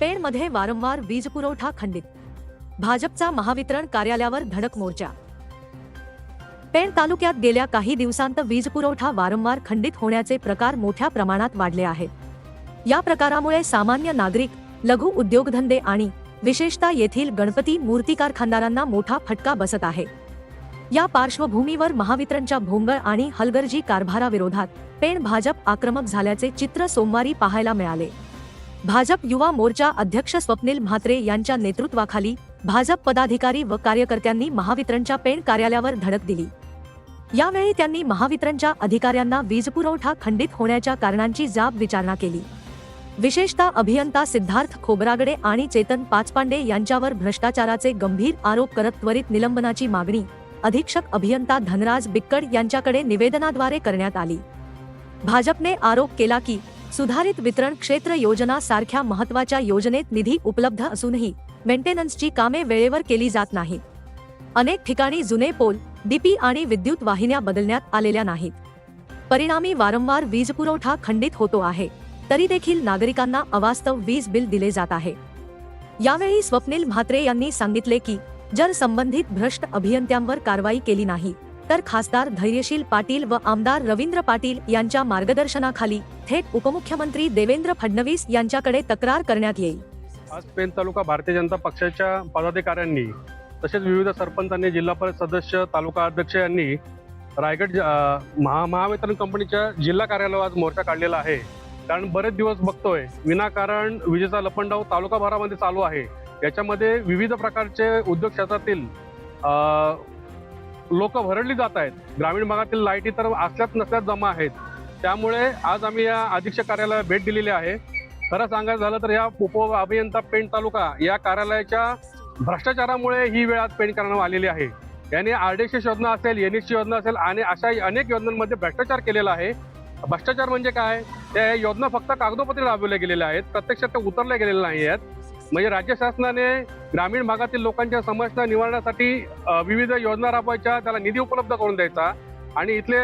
पेणमध्ये वारंवार वीज पुरवठा खंडित. भाजपचा महावितरण कार्यालयावर धडक मोर्चा. पेण तालुक्यात गेल्या काही दिवसांत वीज पुरवठा वारंवार खंडित होण्याचे प्रकार मोठ्या प्रमाणात वाढले आहेत. या प्रकारामुळे सामान्य नागरिक लघु उद्योगधंदे आणि विशेषतः येथील गणपती मूर्तिकार खानदारांना मोठा फटका बसत आहे. या पार्श्वभूमीवर महावितरणच्या भोंगळ आणि हलगर्जी कारभाराविरोधात पेण भाजप आक्रमक झाल्याचे चित्र सोमवारी पाहायला मिळाले. भाजप युवा मोर्चा अध्यक्ष स्वप्नील म्हात्रे यांच्या नेतृत्वाखाली भाजप पदाधिकारी व कार्यकर्त्यांनी महावितरणच्या पेण कार्यालयावर धडक दिली. यावेळी त्यांनी महावितरणच्या अधिकाऱ्यांना वीजपुरवठा खंडित होण्याच्या कारणांची जाब विचारणा केली. विशेषतः अभियंता सिद्धार्थ खोबरागडे आणि चेतन पाचपांडे यांच्यावर भ्रष्टाचाराचे गंभीर आरोप करत त्वरित निलंबनाची मागणी अधीक्षक अभियंता धनराज बिक्कड यांच्याकडे निवेदनाद्वारे करण्यात आली. भाजपने आरोप केला की सुधारित वितरण क्षेत्र योजना सारख्या महत्त्वाच्या योजनेत निधी उपलब्ध असूनही मेंटेनन्सची कामे वेळेवर केली जात नाहीत. अनेक ठिकाणी जुने पोल डीपी आणि विद्युत वाहिन्या बदलण्यात आलेल्या नाहीत. परिणामी वारंवार वीज पुरवठा खंडित होतो आहे. तरी देखील नागरिकांना अवास्तव वीज बिल दिले जात आहे. यावेळी स्वप्नील म्हात्रे यांनी सांगितले की जर संबंधित भ्रष्ट अभियंत्यांवर कारवाई केली नाही तर खासदार धैर्यशील पाटील व आमदार रवींद्र पाटील यांच्या मार्गदर्शनाखाली थेट उपमुख्यमंत्री देवेंद्र फडणवीस यांच्याकडे तक्रार करण्यात येईल. आज पेन तालुका भारतीय जनता पक्षाच्या पदाधिकाऱ्यांनी तसेच विविध सरपंचांनी जिल्हा परिषद सदस्य तालुका अध्यक्ष यांनी रायगड महा महावितरण कंपनीच्या जिल्हा कार्यालयावर आज मोर्चा काढलेला आहे. कारण बरेच दिवस बघतोय विनाकारण विजेचा लपंडाव तालुकाभरामध्ये चालू आहे. याच्यामध्ये विविध प्रकारचे उद्योग क्षेत्रातील लोक भरडली जात आहेत. ग्रामीण भागातील लाईटी तर असल्याच नसल्याच जमा आहेत. त्यामुळे आज आम्ही या अधीक्षक कार्यालयाला भेट दिलेली आहे. खरं सांगायचं झालं तर या उप अभियंता पेंट तालुका या कार्यालयाच्या भ्रष्टाचारामुळे ही वेळ आज पेंट करण्यात आलेली आहे. याने आरडीएस योजना असेल एनएसची योजना असेल आणि अशा अनेक योजनांमध्ये भ्रष्टाचार केलेला आहे. भ्रष्टाचार म्हणजे काय? त्या योजना फक्त कागदोपत्री राबवल्या गेलेल्या आहेत. प्रत्यक्षात त्या उतरल्या गेलेल्या नाही आहेत म्हणजे राज्य शासनाने ग्रामीण भागातील लोकांच्या समस्या निवारण्यासाठी विविध योजना राबवायच्या त्याला निधी उपलब्ध करून द्यायचा. आणि इथले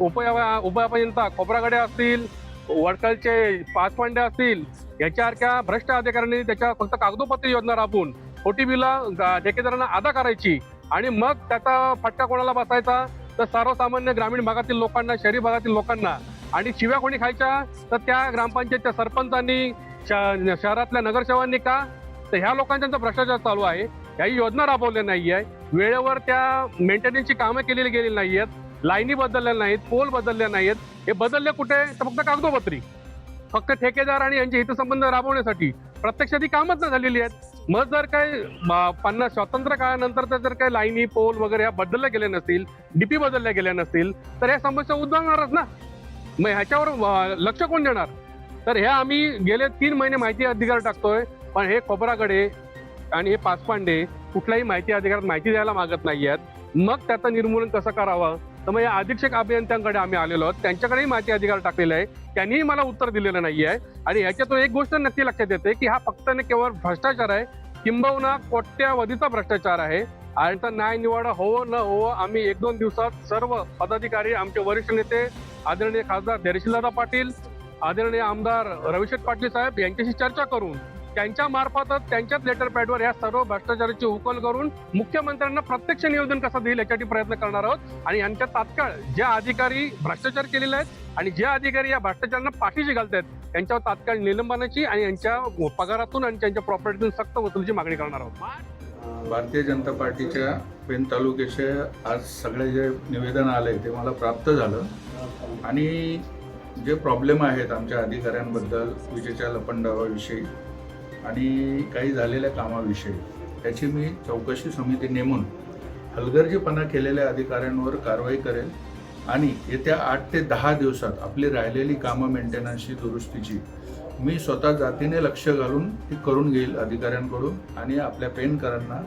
उपया उपअभियंता खोबरागडे असतील वडकलचे पाचपांडे असतील याच्यासारख्या भ्रष्ट अधिकाऱ्यांनी त्याच्या फक्त कागदोपत्री योजना राबवून ओटीबीला ठेकेदारांना अदा करायची आणि मग त्याचा फटका कोणाला बसायचा? तर सर्वसामान्य ग्रामीण भागातील लोकांना शहरी भागातील लोकांना. आणि शिव्या कोणी खायच्या? तर त्या ग्रामपंचायतच्या सरपंचांनी श- शहरातल्या नगरसेवांनी का? तर ह्या लोकांचा भ्रष्टाचार चालू आहे काही योजना राबवल्या नाही आहे. वेळेवर त्या मेंटेनन्सची कामं केलेली गेलेली नाही आहेत. लाईनी बदलल्या नाहीत पोल बदलल्या नाहीत. हे बदलले कुठे? तर फक्त कागदोपत्री. फक्त ठेकेदार आणि यांचे हितसंबंध राबवण्यासाठी प्रत्यक्षात ही कामच नाही झालेली आहेत. मग जर काही पन्नास स्वातंत्र्य काळानंतर जर काही लाईनी पोल वगैरे ह्या बदलल्या गेल्या नसतील डीपी बदलल्या गेल्या नसतील तर ह्या समस्या उद्भवणारच ना. मग ह्याच्यावर लक्ष कोण देणार? तर ह्या आम्ही गेले तीन महिने माहिती अधिकार टाकतोय. पण हे खोबरागडे आणि हे पाचपांडे कुठल्याही माहिती अधिकारात माहिती द्यायला मागत नाही आहेत मग त्याचं निर्मूलन कसं करावं? तर मग या अधीक्षक अभियंत्यांकडे आम्ही आलेलो आहोत. त्यांच्याकडेही माहिती अधिकार टाकलेला आहे. त्यांनीही मला उत्तर दिलेलं नाही आहे आणि ह्याच्यातून एक गोष्ट नक्की लक्षात येते की हा फक्त आणि केवळ भ्रष्टाचार आहे. किंबहुना कोट्यावधीचा भ्रष्टाचार आहे. आणि तर न्याय निवाडा होवो न होवो आम्ही एक दोन दिवसात सर्व पदाधिकारी आमचे वरिष्ठ नेते आदरणीय खासदार धैर्यशीलदादा पाटील आदरणीय आमदार रविशेठ पाटील साहेब यांच्याशी चर्चा करून त्यांच्या मार्फतच त्यांच्याच लेटर पॅडवर या सर्व भ्रष्टाचाराची उकल करून मुख्यमंत्र्यांना प्रत्यक्ष निवेदन कसं देईल यासाठी प्रयत्न करणार आहोत. आणि यांच्या तात्काळ ज्या अधिकारी भ्रष्टाचार केलेले आहेत आणि जे अधिकारी या भ्रष्टाचारांना पाठीशी घालतात त्यांच्यावर तात्काळ निलंबनाची आणि यांच्या पगारातून आणि त्यांच्या प्रॉपर्टीतून सक्त वसुलीची मागणी करणार आहोत. भारतीय जनता पार्टीच्या पेन तालुक्याचे आज सगळे जे निवेदन आले ते मला प्राप्त झालं. आणि जे प्रॉब्लेम आहेत आमच्या अधिकाऱ्यांबद्दल विजेच्या लपंडावाविषयी आणि काही झालेल्या कामाविषयी. त्याची मी चौकशी समिती नेमून हलगर्जीपणा केलेल्या अधिकाऱ्यांवर कारवाई करेल आणि येत्या आठ ते दहा दिवसात आपली राहिलेली कामं मेंटेनन्सची दुरुस्तीची मी स्वतः जातीने लक्ष घालून ती करून घेईल अधिकाऱ्यांकडून आणि आपल्या पेनकरांना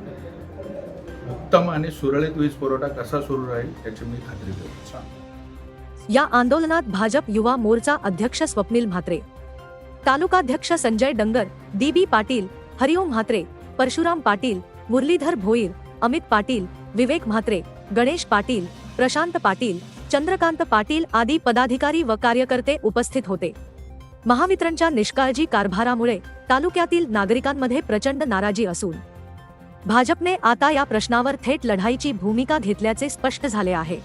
उत्तम आणि सुरळीत वीज पुरवठा कसा सुरू राहील याची मी खात्री करेन या आंदोलनात भाजप युवा मोर्चा अध्यक्ष स्वप्नील म्हात्रे तालुकाध्यक्ष संजय डंगर डी बी पाटील हरिओम म्हात्रे परशुराम पाटील मुरलीधर भोईर अमित पाटील विवेक म्हात्रे गणेश पाटील प्रशांत पाटील चंद्रकांत पाटील आदी पदाधिकारी व कार्यकर्ते उपस्थित होते. महावितरणच्या निष्काळजी कारभारामुळे तालुक्यातील नागरिकांमध्ये प्रचंड नाराजी असून भाजपने आता या प्रश्नावर थेट लढाईची भूमिका घेतल्याचे स्पष्ट झाले आहे.